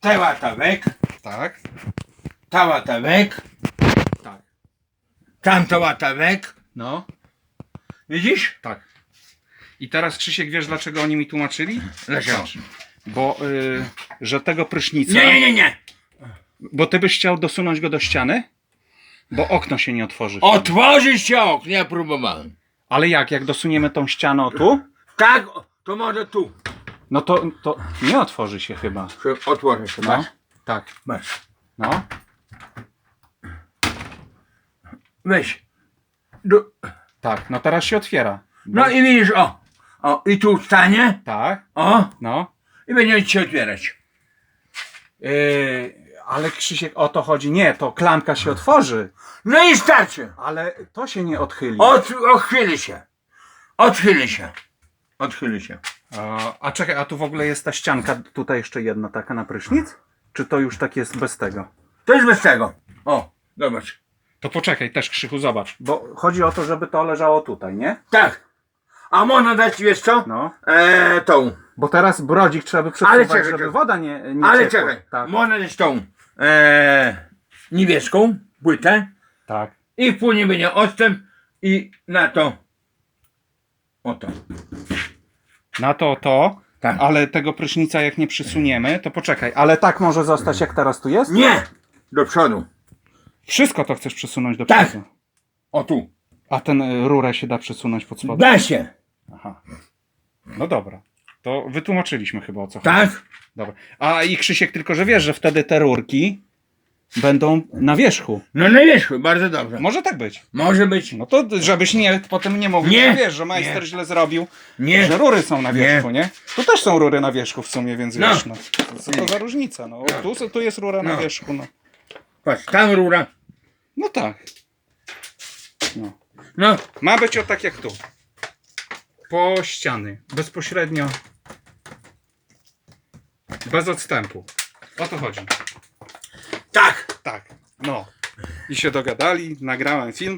Te łatawek, Tak. ta łatawek, Tak. tamta łatawek. No. Widzisz? Tak. I teraz Krzysiek, wiesz dlaczego oni mi tłumaczyli? Dlaczego? Bo, y, że tego prysznica... Nie, nie, nie, nie. Bo ty byś chciał dosunąć go do ściany? Bo okno się nie otworzy. Otworzyć się okno, ja próbowałem. Ale jak? Jak dosuniemy tą ścianę o tu? Tak, to może tu. No to, to nie otworzy się chyba. Że Otworzę się, No. masz? Tak. Masz. No. Weź. Do, Tak. No teraz się otwiera. no i widzisz, o. O, i tu stanie, Tak. o, No. i będzie ci się otwierać. Yy, ale Krzysiek, o to chodzi. Nie, to klamka się otworzy. No i starczy. Ale to się nie odchyli. Od, odchyli się. Odchyli się. Odchyli się. A, czekaj, a tu w ogóle jest ta ścianka, tutaj jeszcze jedna taka na prysznic? Czy to już tak jest bez tego? To jest bez tego. O, zobacz. To poczekaj, też Krzychu, zobacz. Bo chodzi o to, żeby to leżało tutaj, nie? Tak. A można dać, wiesz co? No. Eee, tą. Bo teraz brodzik trzeba by Ale przesuwać, czekaj, żeby czekaj. woda nie, nie Ale ciekła. czekaj. Tak, Można dać tą. Eee, niebieską płytę. tak. I później będzie odstęp i na to. Oto. Na to to, Tak. ale tego prysznica jak nie przysuniemy, to poczekaj. Ale tak może zostać jak teraz tu jest? Nie! Do przodu. Wszystko to chcesz przesunąć do Tak. przodu. O tu. A ten y, rurę się da przesunąć pod spodem? Da się. Aha. No dobra. To wytłumaczyliśmy chyba o co chodzi. Tak? Dobra. A i Krzysiek, tylko że wiesz, że wtedy te rurki będą na wierzchu. No na wierzchu, bardzo dobrze. Może tak być. Może być. No to żebyś nie, potem nie mówił, Nie. że wiesz, że majster źle zrobił, Nie. że rury są na wierzchu, nie? Tu też są rury na wierzchu w sumie, więc No. wiesz, no. Co to za różnica, no. Tu, tu jest rura na No. wierzchu, no. Patrz, tam rura. No tak. No. No. Ma być o tak jak tu. Po ściany. Bezpośrednio. Bez odstępu. O to chodzi. Tak. Tak. No. I się dogadali, nagrałem film.